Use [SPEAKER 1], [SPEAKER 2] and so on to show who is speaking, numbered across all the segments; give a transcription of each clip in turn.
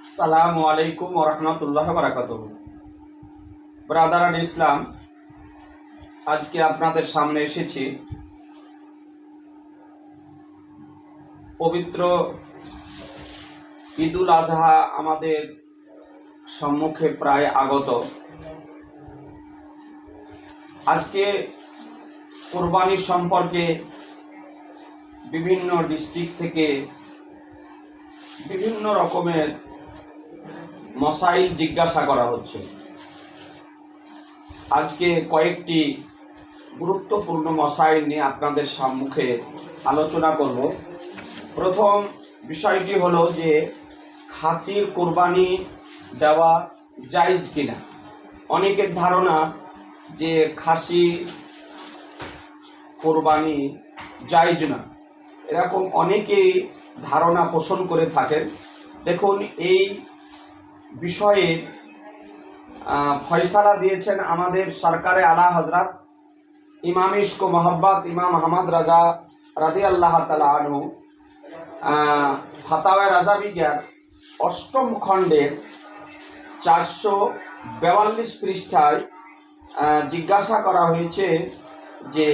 [SPEAKER 1] আসসালামু আলাইকুম রহমতুল্লাহ বারাকাত ব্রাদারান ইসলাম আজকে আপনাদের সামনে এসেছি পবিত্র ঈদুল আজহা আমাদের সম্মুখে প্রায় আগত। আজকে কোরবানি সম্পর্কে বিভিন্ন ডিস্ট্রিক্ট থেকে বিভিন্ন রকমের মশাইল জিজ্ঞাসা করা হচ্ছে। আজকে কয়েকটি গুরুত্বপূর্ণ মশাইল নিয়ে আপনাদের সম্মুখে আলোচনা করব। প্রথম বিষয়টি হলো যে, খাসির কোরবানি দেওয়া জায়েজ কিনা? অনেকের ধারণা যে খাসি কোরবানি জায়েজ না। এরকম অনেকেই ধারণা পোষণ করে থাকেন। দেখুন, এই বিষয়ে ফয়সালা দিয়েছেন আমাদের সরকারে আলা হজরত ইমাম ইস্কো মোহাম্মদ ইমাম আহমদ রাজা রাজি আল্লাহ তালা আনহু। আহ, ফাতাওয়ায় রাজা বিজ্ঞান অষ্টম খণ্ডের চারশো বেয়াল্লিশ পৃষ্ঠায় জিজ্ঞাসা করা হয়েছে যে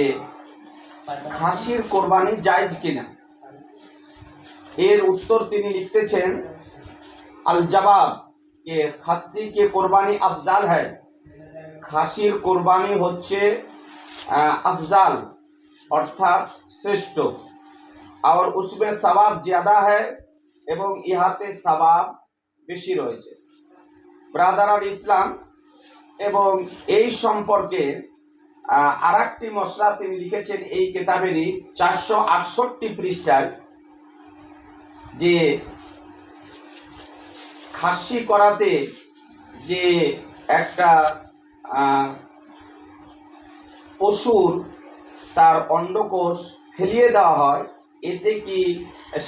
[SPEAKER 1] খাসির কোরবানি জায়েজ কিনা। এর উত্তর তিনি লিখতেছেন আল জবাব কে খাসি কে কোরবানি আফজাল হ্যায় খাসির কোরবানি হচ্ছে আফজাল, অর্থাৎ শ্রেষ্ঠ। আর উসমে সবাব জ্যাদা হ্যায় এবং ইহাতে সবাব বেশি রয়েছে। ব্রাদার আল ইসলাম এবং এই সম্পর্কে আর একটি মশলা তিনি লিখেছেন এই কেতাবেরই চারশো আটষট্টি পৃষ্ঠায় যে খাসি করাতে যে একটা পশুর তার অন্ডকোষ ফেলিয়ে দেওয়া হয়, এতে কি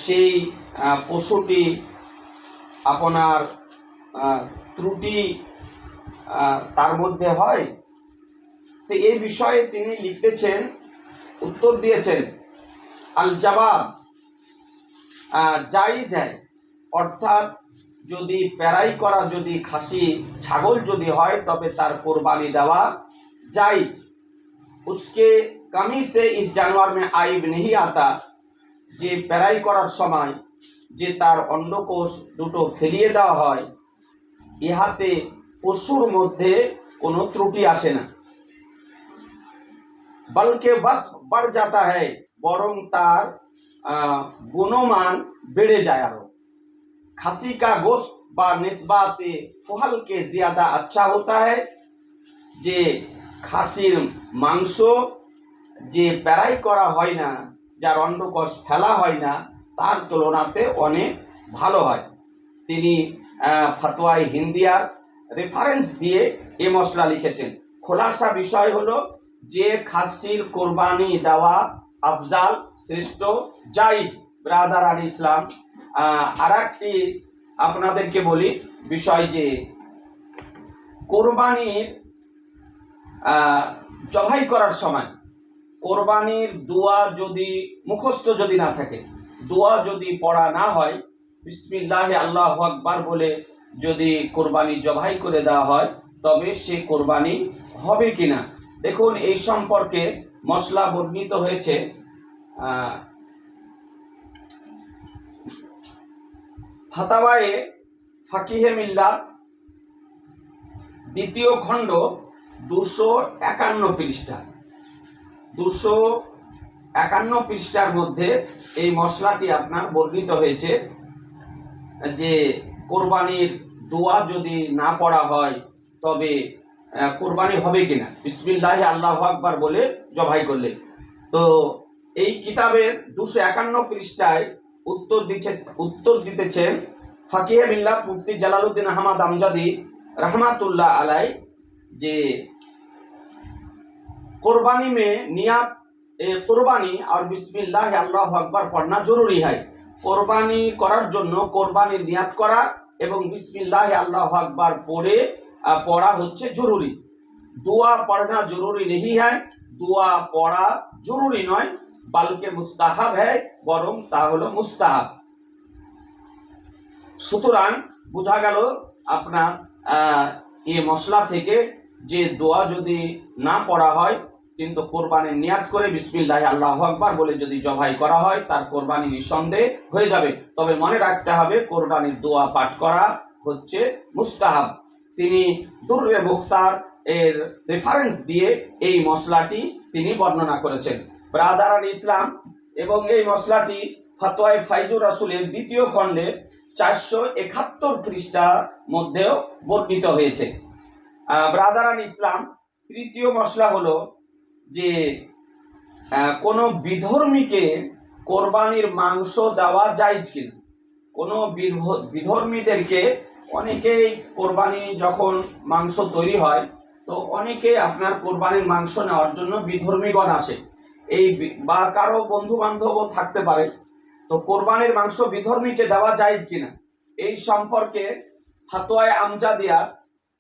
[SPEAKER 1] সেই পশুটি আপনার ত্রুটি তার মধ্যে হয়? তো এই বিষয়ে তিনি লিখতেছেন, উত্তর দিয়েছেন আল জবাব যাই যায়, অর্থাৎ যদি প্যারাই করা, যদি খাসি, ছাগল যদি হয়, তবে তার কোরবানি দেওয়া যায় উসকে কামি সে ইস জানোয়ার মে আইব নেই আতা। যে প্যারাই করার সময় যে তার অন্নকোষ দুটো ফেলিয়ে দেওয়া হয়, ইহাতে পশুর মধ্যে কোনো ত্রুটি আসে না। বলকে বাস বাড় যাতা হ্যায়, বরং তার গুণমান বেড়ে যায় আরও। খাসি का गोश्त বা নিসবাতে ফহল কে জিয়াদা আচ্ছা होता है যে খাসির মাংস যে প্যারাই করা হয় না যার অন্ডকোষ ফেলা হয় না তার তুলনাতে অনেক ভালো হয় তিনি আহ, ফতোয়াই হিন্দিয়ার রেফারেন্স দিয়ে এ মশলা লিখেছেন খোলাসা বিষয় হলো যে খাসির কোরবানি দেওয়া আফজাল শ্রেষ্ঠ জাইদ ব্রাদার আলী ইসলাম আর একটি আপনাদেরকে বলি বিষয় যে কোরবানির জবাই করার সময় কোরবানির দোয়া যদি, মুখস্থ যদি না থাকে, দোয়া যদি পড়া না হয়, বিসমিল্লাহ আল্লাহ আকবার বলে যদি কোরবানি জবাই করে দেওয়া হয়, তবে সে কোরবানি হবে কিনা? দেখুন, এই সম্পর্কে মশলা বর্ণিত হয়েছে ফাতাওয়ায়ে ফাকিহে মিল্লাত, দ্বিতীয় খণ্ড দুশো একান্ন পৃষ্ঠা। দুশো একান্ন পৃষ্ঠার মধ্যে এই মশলাটি আপনার বর্ণিত হয়েছে যে, কোরবানির দোয়া যদি না পড়া হয়, তবে কোরবানি হবে কিনা? বিসমিল্লাহ আল্লাহ আকবার বলে জবাই করলেন। তো এই কিতাবের দুশো একান্ন পৃষ্ঠায় উত্তর দিচ্ছে উত্তর দিতেছেন ফাকিহে মিল্লা মুফতি জালালুদ্দিন আহমদ আমজাদি রহমাতুল্লাহ আলাই যে কোরবানি মে নিয়া কোরবানি আর বিসমিল্লাহ আল্লাহ আকবর পড়না জরুরি হয়। কোরবানি করার জন্য কোরবানি নিয়াত করা এবং বিসমিল্লাহ আল্লাহ আকবর পড়ে পড়া হচ্ছে জরুরি। দোয়া পড়না জরুরি নেই হয়, দোয়া পড়া জরুরি নয়। বালকে মুস্তাহাব है বরং তা হলো মুস্তাহাব। সুতরাং বোঝা গেল আপনার এই মশলা থেকে যে দোয়া যদি না পড়া হয়, কিন্তু কোরবানি নিয়াত করে বিসমিল্লাহ, আল্লাহ আকবার বলে যদি জবাই করা হয়, তার কোরবানি নিঃসন্দেহ হয়ে যাবে। তবে মনে রাখতে হবে, কোরবানির দোয়া পাঠ করা হচ্ছে মুস্তাহাব। তিনি দুর্রে মুখতার এর রেফারেন্স দিয়ে এই মশলাটি তিনি বর্ণনা করেছেন। ব্রাদার আল ইসলাম এবং এই মশলাটি ফতোয়াই ফাইজুর রাসুলের দ্বিতীয় খণ্ডে চারশো একাত্তর পৃষ্ঠার মধ্যেও বর্ণিত হয়েছে। ব্রাদার আল ইসলাম, তৃতীয় মশলা হলো যে কোনো বিধর্মীকে কোরবানির মাংস দেওয়া যায় কিনা। কোনো বিধ- বিধর্মীদেরকে অনেকেই কোরবানি যখন মাংস তৈরি হয়, তো অনেকে আপনার কোরবানির মাংস নেওয়ার জন্য বিধর্মীগণ আসে। এই বা কারও বন্ধু বান্ধবও থাকতে পারে। তো কোরবানির মাংস বিধর্মীকে দেওয়া যায় কিনা? এই সম্পর্কে ফাতোয়ায় আমজাদিয়া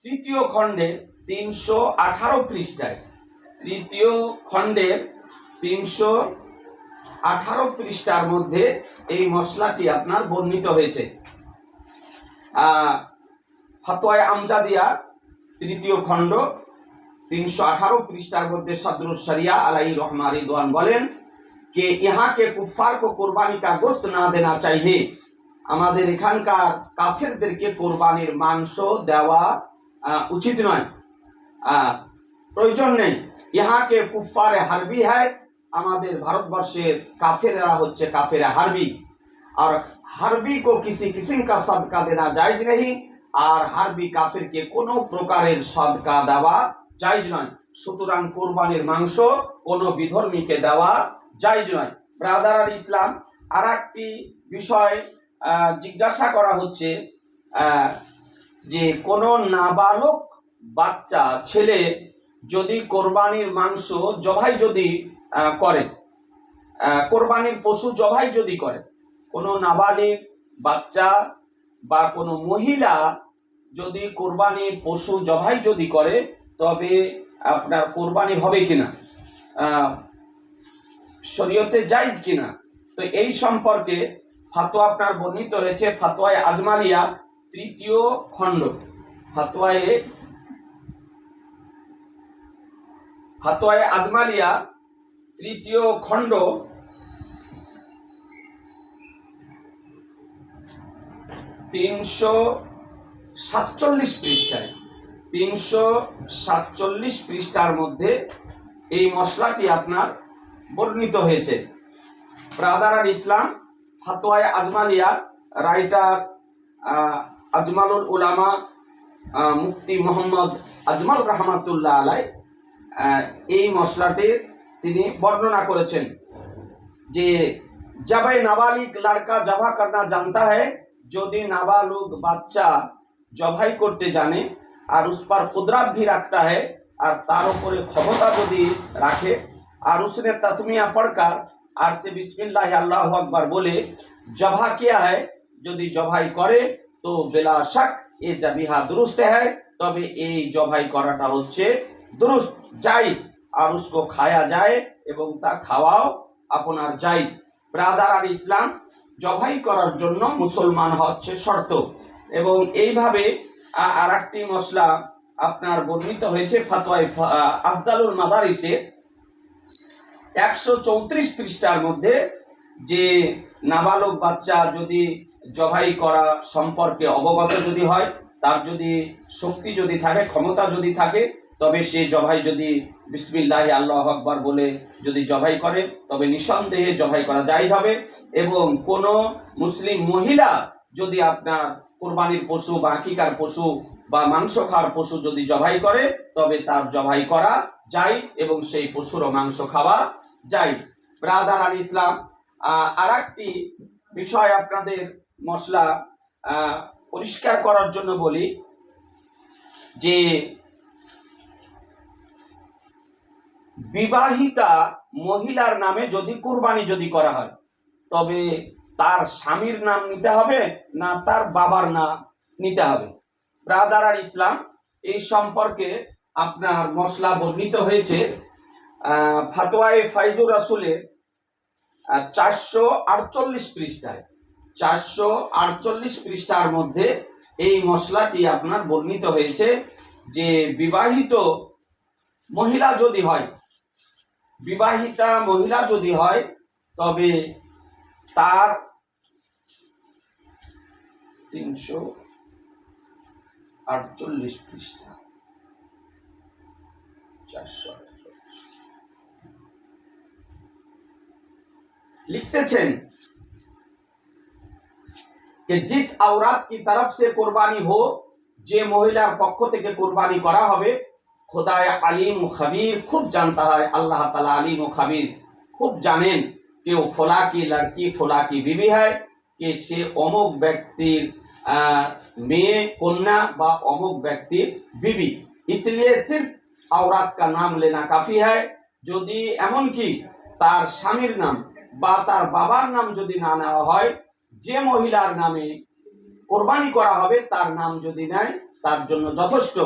[SPEAKER 1] তৃতীয় খণ্ডে তিনশো আঠারো পৃষ্ঠায়, তৃতীয় খণ্ডের তিনশো আঠারো পৃষ্ঠার মধ্যে এই মশলাটি আপনার বর্ণিত হয়েছে। ফতোয়ায় আমজাদিয়া তৃতীয় খণ্ড তিনশো আঠারো পৃষ্ঠার মধ্যে সদরুল শরিয়া আলাই রহমান রিদওয়ান বলেন कि यहाँ के कुफ्फार को कुर्बानी का गोश्त ना देना चाहिए আমাদের এখানকার কাফেরদেরকে কোরবানির মাংস দেওয়া আহ, উচিত নয় আহ, প্রয়োজন নেই ইহাকে কুফারে হারবি হয় আমাদের ভারতবর্ষের কাফেরা হচ্ছে কাফেরা হারবি আর হারবি কো কিসি কিসিম কা সদকা দেনা জায়েজ নেই আর হারবি কাফেরকে কোনো প্রকারের সদকা দেওয়া জায়েজ নয়। সুতরাং কোরবানির মাংস কোনো বিধর্মীকে দেওয়া জায়েজ নয়। ব্রাদার আল ইসলাম আর একটি বিষয় জিজ্ঞাসা করা হচ্ছে যে কোনো নাবালক বাচ্চা, ছেলে যদি কোরবানির মাংস জবাই যদি করে কোরবানির পশু জবাই যদি করে, কোনো নাবালিক বাচ্চা বা কোনো মহিলা যদি কোরবানির পশু জবাই যদি করে, তবে আপনার কোরবানি হবে কিনা? শরীয়তে জায়েজ কিনা? তো এই সম্পর্কে ফাতোয়া আপনার বর্ণিত হয়েছে ফাতোয়ায় আজমালিয়া তৃতীয় খণ্ড। ফাতোয়ায় ফাতোয়ায় আজমালিয়া তৃতীয় খণ্ড। তিনশো সাতচল্লিশ পৃষ্ঠায়, তিনশো সাতচল্লিশ পৃষ্ঠার মধ্যে এই মশলাটি আপনার বর্ণিত হয়েছে। ব্রাদার আর ইসলাম, ফাতোয়ায় আজমালিয়া, রাইটার আজমালুল উলামা মুফতি মোহাম্মদ আজমাল রহমাতুল্লাহ আলাই এই মশলাটির তিনি বর্ণনা করেছেন যে, জবাই নাবালিক, লড়কা জবা করনা জানতা है যদি নাবালুক বাচ্চা জবাই করতে জানে আর উস पर कुदरत भी रखता है আর তার উপরে ক্ষমতা যদি রাখে আর उसने तस्मिया पढ़कर আর সে বিসমিল্লাহ আল্লাহ আকবার বলে জবা কিয়া है যদি জবাই করে তো বেলা শাক এ জাবিহা দুরুস্ত হয় তবে এই জবাই করাটা হচ্ছে দুরুস্ত যাই আর উসকো খায়া যায় এবং তা খাওয়াও আপনার যাই ব্রাদার আর ইসলাম জবাই করার জন্য মুসলমান হচ্ছে শর্ত। এবং এইভাবে আর একটি মশলা আপনার বর্ণিত হয়েছে ফাতোয়াই আফদালুল মাদারিসে। একশো চৌত্রিশ পৃষ্ঠার মধ্যে যে নাবালক বাচ্চা যদি জবাই করা সম্পর্কে অবগত যদি হয়, তার যদি শক্তি যদি থাকে, ক্ষমতা যদি থাকে তবে সে জবাই যদি বিসমিল্লাহ আল্লাহ আকবার বলে যদি জবাই করে, তবে নিঃসন্দেহে জবাই করা যাই হবে এবং কোনো মুসলিম মহিলা যদি আপনার কোরবানির পশু বা আকিকার পশু বা মাংস খাওয়ার পশু যদি জবাই করে, তবে তার জবাই করা যায় এবং সেই পশুরও মাংস খাওয়া যায় ব্রাদার আল ইসলাম আর একটি বিষয় আপনাদের মশলা পরিষ্কার করার জন্য বলি যে বিবাহিতা মহিলার নামে যদি কুরবানি যদি করা হয়, তবে তার স্বামীর নাম নিতে হবে না তার বাবার নাম নিতে হবে। ব্রাদার আর ইসলাম, এই সম্পর্কে আপনার মশলা বর্ণিত হয়েছে। ফাতোয়ায়ে ফাইজুর রাসুলের চারশো আটচল্লিশ পৃষ্ঠায়। চারশো আটচল্লিশ পৃষ্ঠার মধ্যে এই মশলাটি আপনার বর্ণিত হয়েছে যে বিবাহিত মহিলা যদি হয় বিবাহিতা মহিলা যদি হয়, তবে তার তিনশো আটচল্লিশ পৃষ্ঠা। চারশো লিখতেছেন জিস আওরাত কি তরফ সে কোরবানি হো যে মহিলার পক্ষ থেকে কোরবানি করা হবে খোদায় আলিম ও খাবির খুব জানতা হয় আল্লাহ তালা আলিম ও খাবির খুব জানেন कि वो फला की लड़की फला की बीवी है कि সে অমুক ব্যক্তির আহ, মেয়ে কন্যা বা অমুক ব্যক্তির বিবি इसलिए सिर्फ औरत का नाम लेना काफी है যদি এমনকি তার স্বামীর নাম বা তার বাবার নাম যদি না নেওয়া হয় যে মহিলার নামে কোরবানি করা হবে তার নাম যদি নেয় তার জন্য যথেষ্ট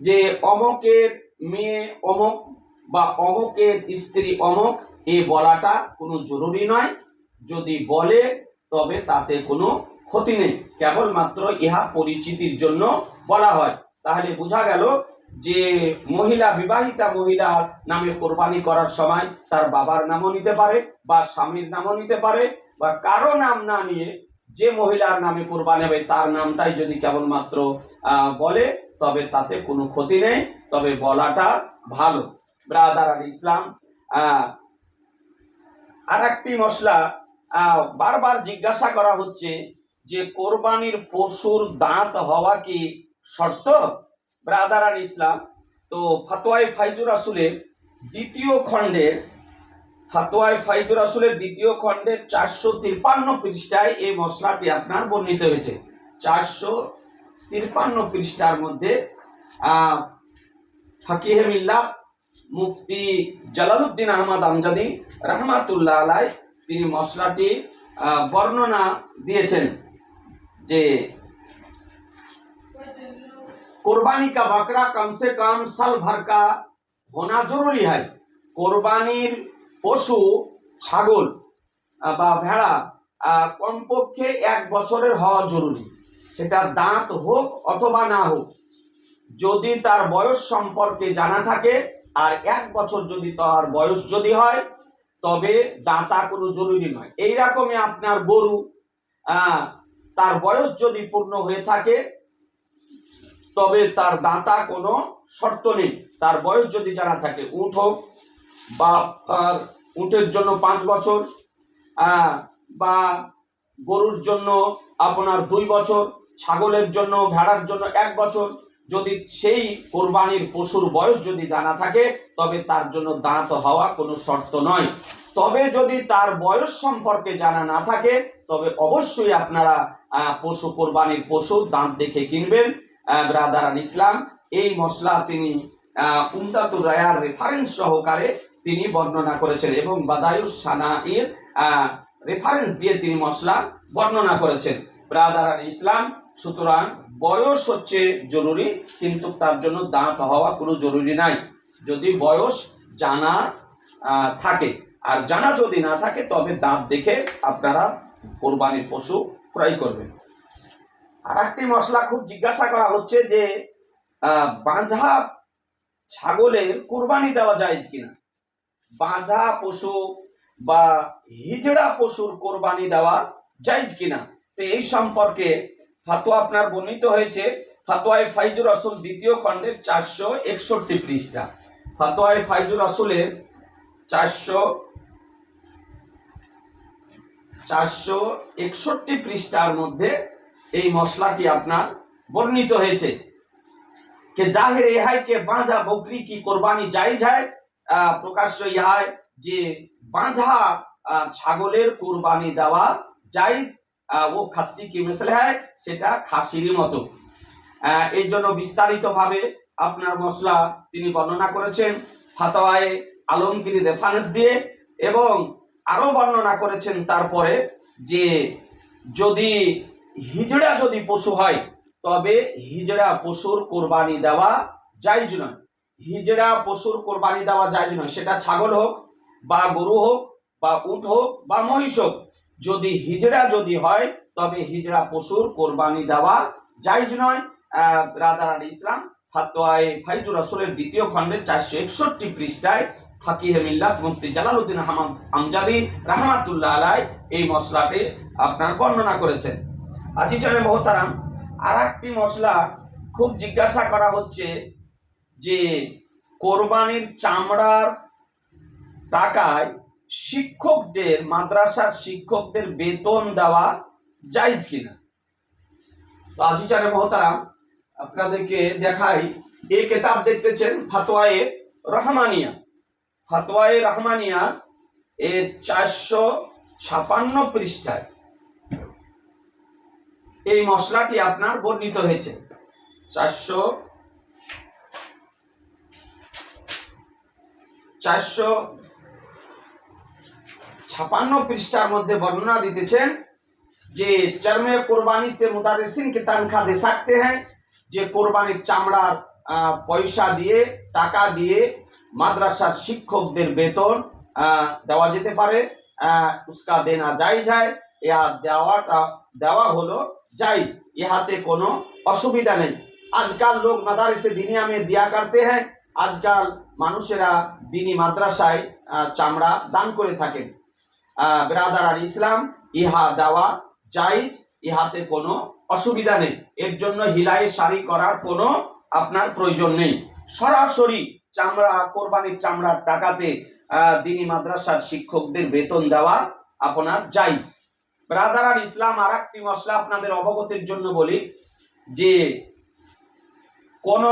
[SPEAKER 1] যে অমকের মেয়ে অমক বা অমকের স্ত্রী অমক, এ বলাটা কোনো জরুরি নয়। যদি বলে, তবে তাতে কোনো ক্ষতি নেই। কেবলমাত্র ইহা পরিচিতির জন্য বলা হয়। তাহলে বোঝা গেল যে মহিলা, বিবাহিতা মহিলার নামে কোরবানি করার সময় তার বাবার নামও নিতে পারে বা স্বামীর নামও নিতে পারে বা কারও নাম না নিয়ে যে মহিলার নামে কোরবানি হবে, তার নামটাই যদি কেবলমাত্র বলে তবে তাতে কোনো ক্ষতি নেই। তবে বলাটা ভালো। ব্রাদার আল ইসলাম আর একটি মশলা বারবার জিজ্ঞাসা করা হচ্ছে যে কোরবানির পশুর দাঁত হওয়া কি শর্ত? ব্রাদার আল ইসলাম, তো ফাতোয়াই ফাইজুর রাসুলের দ্বিতীয় খণ্ডের ফাতোয়াই ফাইজুর রাসুলের দ্বিতীয় খণ্ডের চারশো তিরপান্ন পৃষ্ঠায় এই মশলাটি আপনার বর্ণিত হয়েছে। চারশো তিরপান্ন পৃষ্ঠার মধ্যে আহ, ফাকিহে মিল্লা মুফতি জালালউদ্দিন আহমদ আমজাদি রহমাতুল্লাহ আলাই তিনি মশলাটি আহ, বর্ণনা দিয়েছেন যে कुर्बानी का बकरा कम से कम साल भर का होना जरूरी है কোরবানির পশু ছাগল আহ, বা ভেড়া আহ, কমপক্ষে এক বছরের হওয়া জরুরি সেটা দাঁত হোক অথবা না হোক, যদি তার বয়স সম্পর্কে জানা থাকে আর এক বছর যদি তার বয়স যদি হয়, তবে দাঁতা কোনো জরুরি নয়। এই এইরকমই আপনার গরু তার বয়স যদি পূর্ণ হয়ে থাকে, তবে তার দাঁতা কোনো শর্ত নেই। তার বয়স যদি জানা থাকে, উঠ হোক বা তার উটের জন্য পাঁচ বছর বা গরুর জন্য আপনার দুই বছর ছাগলের জন্য, ভেড়ার জন্য এক বছর। যদি সেই কোরবানির পশুর বয়স যদি জানা থাকে, তবে তার জন্য দাঁত হওয়া কোনো শর্ত নয়। তবে যদি তার বয়স সম্পর্কে জানা না থাকে, তবে অবশ্যই আপনারা পশু কোরবানির পশু দাঁত দেখে কিনবেন ব্রাদার আল ইসলাম। এই মশলা তিনি উমদাতুর রায়ার রেফারেন্স সহকারে তিনি বর্ণনা করেছেন এবং বাদায়ুস সানা এর রেফারেন্স দিয়ে তিনি মশলা বর্ণনা করেছেন। ব্রাদার আল ইসলাম সুতরাং বয়স হচ্ছে জরুরি, কিন্তু তার জন্য দাঁত হওয়া কোনো জরুরি নাই। যদি বয়স জানা থাকে, আর জানা যদি না থাকে, তবে দাঁত দেখে আপনারা কোরবানির পশু ক্রয় করবেন। আর একটি মশলা খুব জিজ্ঞাসা করা হচ্ছে যে বাঁঝা ছাগলের কোরবানি দেওয়া যায় কিনা? বাঁঝা পশু বা হিজড়া পশুর কোরবানি দেওয়া যায় কিনা? তো এই সম্পর্কে ফাতোয়া আপনার বর্ণিত হয়েছে ফাতোয়ায় ফাইজুর রসুল দ্বিতীয় খণ্ডের চারশো একষট্টি পৃষ্ঠা। ফাতোয়ায় ফাইজুর রসুলের চারশো চারশো একষট্টি পৃষ্ঠার মধ্যে এই মশলাটি আপনার বর্ণিত হয়েছে। কে জাহের ইহাই বাঁধা বকরি কি কোরবানি যাই যায় প্রকাশ্য ইহায় যে বাঁধা ছাগলের কোরবানি দেওয়া যাই ও খাসি কি মিসল হয় সেটা খাসির মতো। এর জন্য বিস্তারিতভাবে আপনার মশলা তিনি বর্ণনা করেছেন, ফাতোয়ায় আলমগীর রেফারেন্স দিয়ে, এবং আরও বর্ণনা করেছেন তারপরে যে যদি হিজড়া যদি পশু হয়, তবে হিজড়া পশুর কোরবানি দেওয়া জায়জ নয়। হিজড়া পশুর কোরবানি দেওয়া জায়জ নয়। সেটা ছাগল হোক, বা গরু হোক, বা উট হোক, বা মহিষ হোক। যদি হিজড়া যদি হয়, তবে হিজড়া পশুর কোরবানি দেওয়া জায়জ নয়। রাদার ইসলাম ফাতোয়ায়ে ফাইজুর রাসূলের দ্বিতীয় খণ্ডের চারশো একষট্টি পৃষ্ঠায় ফাকিহে মিল্লাত মুফতি জালালউদ্দিন আহমদ আমজাদি রাহমাতুল্লাহ আলাই এই মশলাটি আপনার বর্ণনা করেছেন। আজি চলে মহতারাম আর একটি মশলা খুব জিজ্ঞাসা করা হচ্ছে যে কোরবানির চামড়ার টাকায় শিক্ষকদের, মাদ্রাসার শিক্ষকদের বেতন দেওয়া জায়েজ কিনা? তো আজিজারে মহতারাম, আপনাদেরকে দেখাই, এই কেতাব দেখতেছেন ফাতোয়ায়ে রহমানিয়া। ফাতোয়ায়ে রহমানিয়া এর চারশো ছাপান্ন পৃষ্ঠায়। এই মশলাটি আপনার বর্ণিত হয়েছে। চারশো চারশো ছাপান্ন পৃষ্ঠার মধ্যে বর্ণনা দিতেছেন যে চর্মে কোরবানি সে মুদারিসিনকে তানখা দে সাকতে হ্যাঁ যে কোরবানির চামড়ার পয়সা দিয়ে, টাকা দিয়ে মাদ্রাসার শিক্ষকদের বেতন দেওয়া যেতে পারে উস্কা দেনা যাই যায় ইহা দেওয়াটা, দেওয়া হলো যাই ইহাতে কোনো অসুবিধা নেই। আজকাল লোক মাদারেসে দিনিয়া মে দিয়া করতে হ্যাঁ আজকাল মানুষেরা দিনী মাদ্রাসায় চামড়া দান করে থাকেন। ব্রাদার ইসলাম, ইহা দেওয়া যাই ইহাতে কোনো অসুবিধা নেই। এর জন্য হিলাই সারি করার কোনো আপনার প্রয়োজন নেই। সরাসরি চামড়া, কোরবানির চামড়ার টাকাতে দিনী মাদ্রাসার শিক্ষকদের বেতন দেওয়া আপনার যাই ব্রাদার আর ইসলাম আর একটি মশলা আপনাদের অবগতির জন্য বলি, যে কোন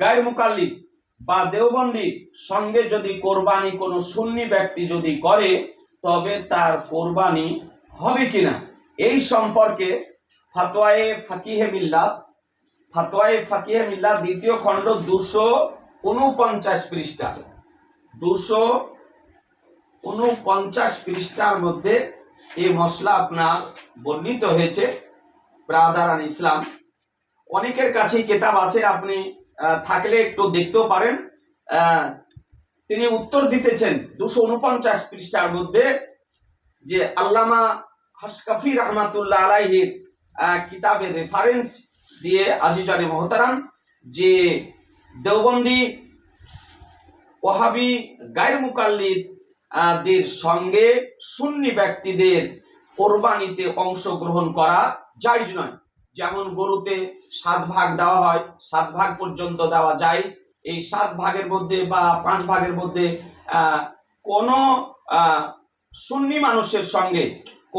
[SPEAKER 1] গায়ের মুকাল্লিদ বা দেওবন্দির সঙ্গে যদি কোরবানি কোনো সুন্নি ব্যক্তি যদি করে তবে তার কোরবানি হবে কিনা? এই সম্পর্কে ফাতোয়ায়ে ফাকিহে মিল্লাত ফাতোয়ায়ে ফাকিহে মিল্লাত দ্বিতীয় খণ্ড দুশো উনপঞ্চাশ পৃষ্ঠা। দুশো উনপঞ্চাশ পৃষ্ঠার মধ্যে এই মশলা আপনার বর্ণিত হয়েছে ব্রাদার আন ইসলাম। অনেকের কাছে কেতাব আছে আপনি থাকলে একটু দেখতেও পারেন। আহ, তিনি উত্তর দিতেছেন দুশো উনপঞ্চাশ পৃষ্ঠার মধ্যে যে আল্লামা হাসকাফি রহমাতুল্লাহ আলাইহির আহ, কিতাবের রেফারেন্স দিয়ে আজিজানে মহতারাম যে দেওবন্দি ওহাবি গায়ের মুকাল্লিদ দের সঙ্গে সুন্নি ব্যক্তিদের কোরবানিতে অংশগ্রহণ করা জায়জ নয়। যেমন গরুতে সাত ভাগ দেওয়া হয় সাত ভাগ পর্যন্ত দেওয়া যায়। এই সাত ভাগের মধ্যে বা পাঁচ ভাগের মধ্যে কোনো সুন্নি মানুষের সঙ্গে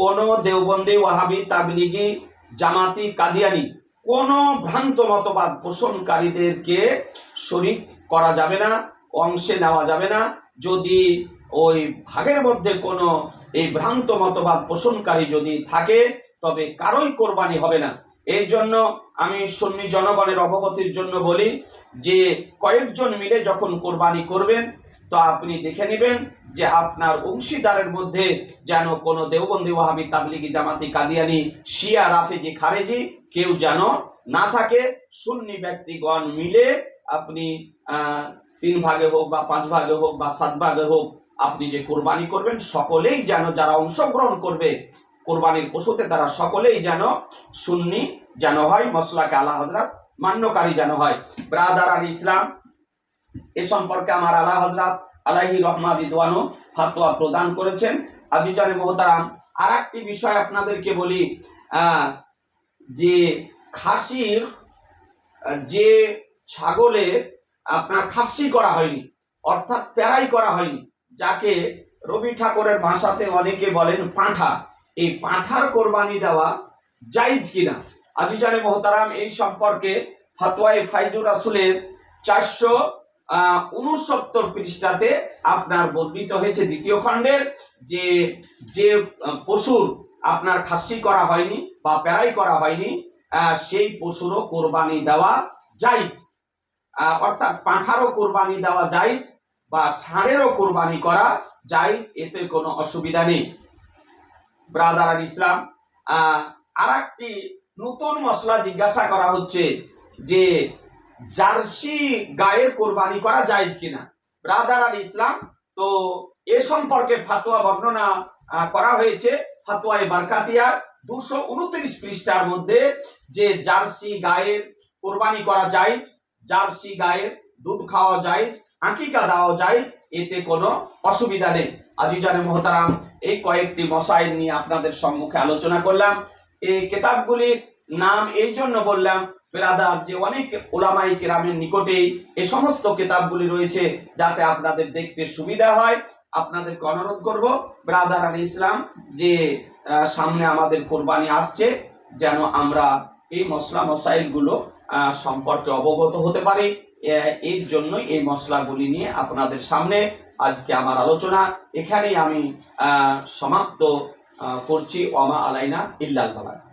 [SPEAKER 1] কোনো দেওবন্দি, ওয়াহাবি, তাবলিগি, জামাতি, কাদিয়ানি, কোনো ভ্রান্ত মতবাদ পোষণকারীদেরকে শরিক করা যাবে না, অংশে নেওয়া যাবে না। যদি ওই ভাগের মধ্যে কোনো এই ভ্রান্ত মতবাদ পোষণকারী যদি থাকে, তবে কারোই কোরবানি হবে না। এই জন্য আমি সুন্নি জনগণের অবগতির জন্য বলি যে কয়েকজন মিলে যখন কোরবানি করবেন, তো আপনি দেখে নেবেন যে আপনার অংশীদারের মধ্যে যেন কোনো দেওবন্দি, ওয়াহাবি, তাবলিগি, জামাতি, কাদিয়ানি, শিয়া, রাফেজি, খারেজি কেউ যেন না থাকে। সুন্নি ব্যক্তিগণ মিলে আপনি তিন ভাগে হোক বা পাঁচ ভাগে হোক বা সাত ভাগে হোক আপনি যে কোরবানি করবেন, সকলেই যেন যারা অংশগ্রহণ করবে কোরবানির পশুতে তারা সকলেই যেন সুন্নি যেন হয় মশলাকে আলা হজরত মান্যকারী যেন হয়। ব্রাদার আল ইসলাম এ সম্পর্কে আমার আলা হজরত আলাহি রহমা বিদওয়ানু ফাতোয়া প্রদান করেছেন। আজিজানে মোহতারাম আর একটি বিষয় আপনাদেরকে বলি যে খাসির, যে ছাগলের আপনার খাসি করা হয়নি, অর্থাৎ প্যারাই করা হয়নি, যাকে রবি ঠাকুরের ভাষাতে অনেকে বলেন পাঁঠা। এই পাঁঠার কোরবানি দেওয়া জাইজ কিনা? আজিজানে মোহতারাম, এই সম্পর্কে ফাতোয়াই ফাইজুর রাসুলের চারশো উনসত্তর পৃষ্ঠাতে আপনার বর্ণিত হয়েছে দ্বিতীয় খণ্ডের যে যে পশুর আপনার খাসি করা হয়নি বা প্যারাই করা হয়নি সেই পশুরও কোরবানি দেওয়া জাইজ অর্থাৎ পাঁঠারও কোরবানি দেওয়া জাইজ বা ষাঁড়েরও কোরবানি করা জাইজ এতে কোনো অসুবিধা নেই। ব্রাদার আল ইসলাম আর একটি নতুন মশলা জিজ্ঞাসা করা হচ্ছে যে, জার্সি গায়ের কোরবানি করা যায় কিনা? ব্রাদার আল ইসলাম, তো এ সম্পর্কে ফাতোয়া বর্ণনা করা হয়েছে। ফাতোয়াই বারকাতিয়ার দুশো উনত্রিশ পৃষ্ঠার মধ্যে যে জার্সি গায়ের কোরবানি করা যায় জার্সি গায়ের দুধ খাওয়া যায়, আকিকা দেওয়া যায়, এতে কোনো অসুবিধা নেই। আজিজানে মহতারাম, এই কয়েকটি মশাইল নিয়ে আপনাদের সম্মুখে আলোচনা করলাম। এই কেতাবগুলির নাম এই জন্য বললাম, বেরাদার, যে অনেক ওলামাই কেরামের নিকটেই এই সমস্ত কিতাবগুলি রয়েছে, যাতে আপনাদের দেখতে সুবিধা হয়। আপনাদেরকে অনুরোধ করব, ব্রাদার আলী ইসলাম, যে সামনে আমাদের কোরবানি আসছে, যেন আমরা এই মশলা মশাইলগুলো সম্পর্কে অবগত হতে পারি। এ- এর জন্যই এই মশলাগুলি নিয়ে আপনাদের সামনে আজকে আমার আলোচনা। এখানেই আমি সমাপ্ত করছি। ওমা আলাইনা ইল্লাল বালা